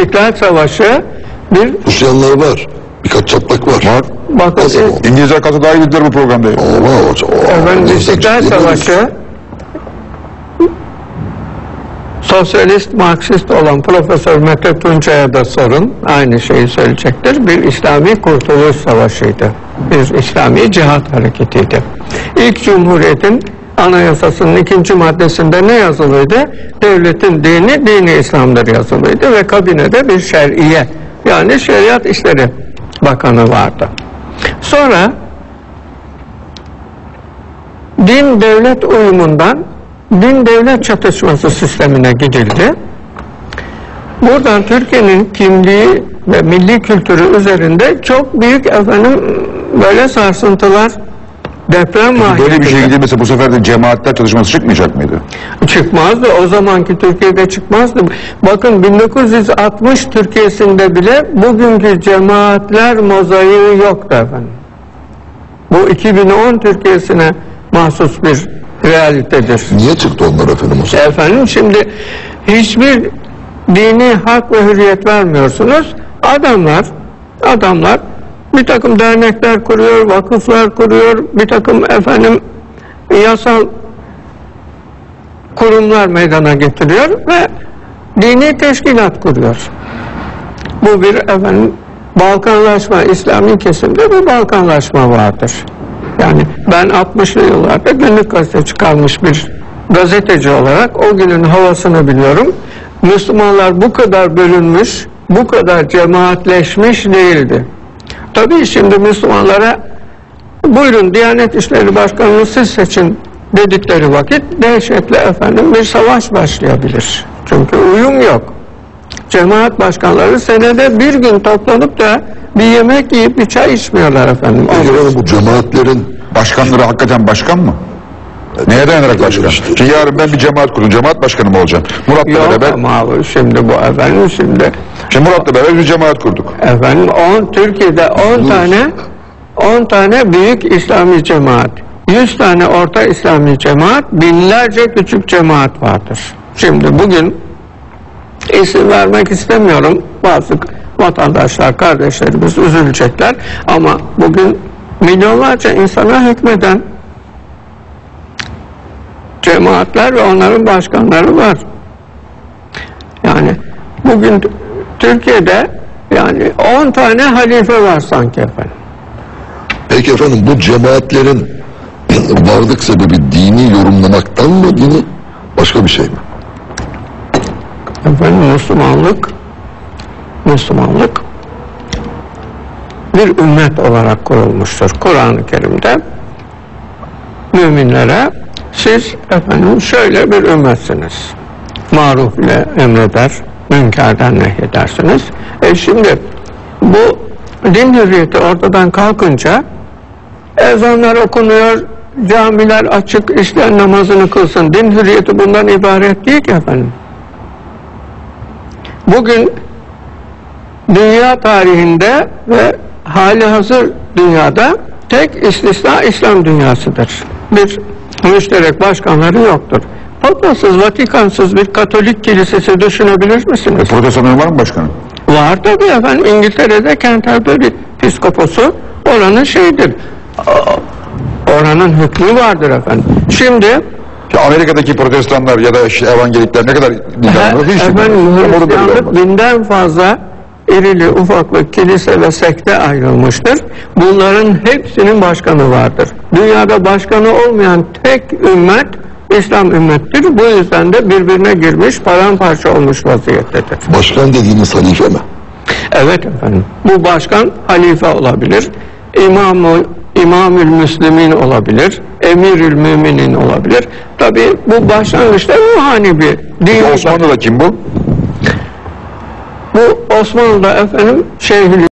İstiklal Savaşı bir Rusya'nlar var. Birkaç çatlak var. Var. bakın o? İngilizler katı daha iyidir bu programda. Ama o, o, efendim İstiklal Savaşı sosyalist Marksist olan Profesör Mete Tuncay'a da sorun aynı şeyi söyleyecektir. Bir İslami Kurtuluş Savaşı'ydı. Bir İslami cihat hareketiydi. İlk Cumhuriyet'in anayasasının ikinci maddesinde ne yazılıydı? Devletin dini, dini İslam'dır yazılıydı ve kabinede bir şer'iye yani şeriat işleri bakanı vardı. Sonra din devlet uyumundan din devlet çatışması sistemine gidildi. Buradan Türkiye'nin kimliği ve milli kültürü üzerinde çok büyük efendim böyle sarsıntılar deprem Böyle bir şey mahiyetinde gidilmese bu sefer de cemaatler çalışması çıkmayacak mıydı? çıkmazdı. O zamanki Türkiye'de çıkmazdı. Bakın 1960 Türkiye'sinde bile bugünkü cemaatler mozaiği yoktu efendim. Bu 2010 Türkiye'sine mahsus bir realitedir. Niye çıktı onlar efendim o zaman? Efendim şimdi hiçbir dini hak ve hürriyet vermiyorsunuz. Adamlar, adamlar bir takım dernekler kuruyor, vakıflar kuruyor, bir takım efendim yasal kurumlar meydana getiriyor ve dini teşkilat kuruyor. Bu bir efendim Balkanlaşma, İslami kesimde bir Balkanlaşma vardır. Yani ben 60'lı yıllarda günlük gazete çıkarmış bir gazeteci olarak o günün havasını biliyorum. Müslümanlar bu kadar bölünmüş, bu kadar cemaatleşmiş değildi. Tabii şimdi Müslümanlara buyurun Diyanet İşleri Başkanı'nı siz seçin dedikleri vakit dehşetli efendim bir savaş başlayabilir. Çünkü uyum yok. Cemaat başkanları senede bir gün toplanıp da bir yemek yiyip bir çay içmiyorlar efendim bu cemaatlerin Başkanları hakikaten başkan mı? Neye dayanarak başkan? Şimdi yarın ben bir cemaat kurun. Cemaat başkanı mı olacağım? Murat'la Yok beraber. ama şimdi bu efendim şimdi Şimdi Murat'la beraber bir cemaat kurduk. efendim 10 Türkiye'de 10 tane 10 tane büyük İslami cemaat, 100 tane orta İslami cemaat, binlerce küçük cemaat vardır. Şimdi bugün isim vermek istemiyorum. Bazı vatandaşlar, kardeşlerimiz üzülecekler ama bugün milyonlarca insana hükmeden cemaatler ve onların başkanları var. Yani bugün Türkiye'de yani 10 tane halife var sanki efendim. Peki efendim bu cemaatlerin varlık sebebi dini yorumlamaktan mı dini başka bir şey mi? Efendim Müslümanlık Müslümanlık bir ümmet olarak kurulmuştur. Kur'an-ı Kerim'de müminlere siz efendim şöyle bir ümmetsiniz. Maruf ile emreder, münkerden nehyedersiniz. E şimdi bu din hürriyeti ortadan kalkınca ezanlar okunuyor, camiler açık, isteyen namazını kılsın. Din hürriyeti bundan ibaret değil ki efendim. Bugün dünya tarihinde ve hali hazır dünyada tek istisna İslam dünyasıdır. Bir müşterek başkanları yoktur. Papasız, Vatikansız bir Katolik kilisesi düşünebilir misiniz? Protestanlar var mı başkanım? Var tabii efendim. İngiltere'de Canterbury piskoposu oranın şeyidir. Oranın hükmü vardır efendim. Şimdi Ya Amerika'daki protestanlar ya da işte evangelikler ne kadar hiç Efendim Hristiyanlık binden fazla irili ufaklı kilise ve sekte ayrılmıştır. Bunların hepsinin başkanı vardır. Dünyada başkanı olmayan tek ümmet İslam ümmettir. Bu yüzden de birbirine girmiş, paramparça olmuş vaziyettedir. Başkan dediğiniz halife mi? Evet efendim. Bu başkan halife olabilir. İmamı İmamül Müslimin olabilir. Emirül Müminin olabilir. Tabi bu başlangıçta ruhani bir din. Osmanlı'da kim bu? Bu Osmanlı'da efendim Şeyhül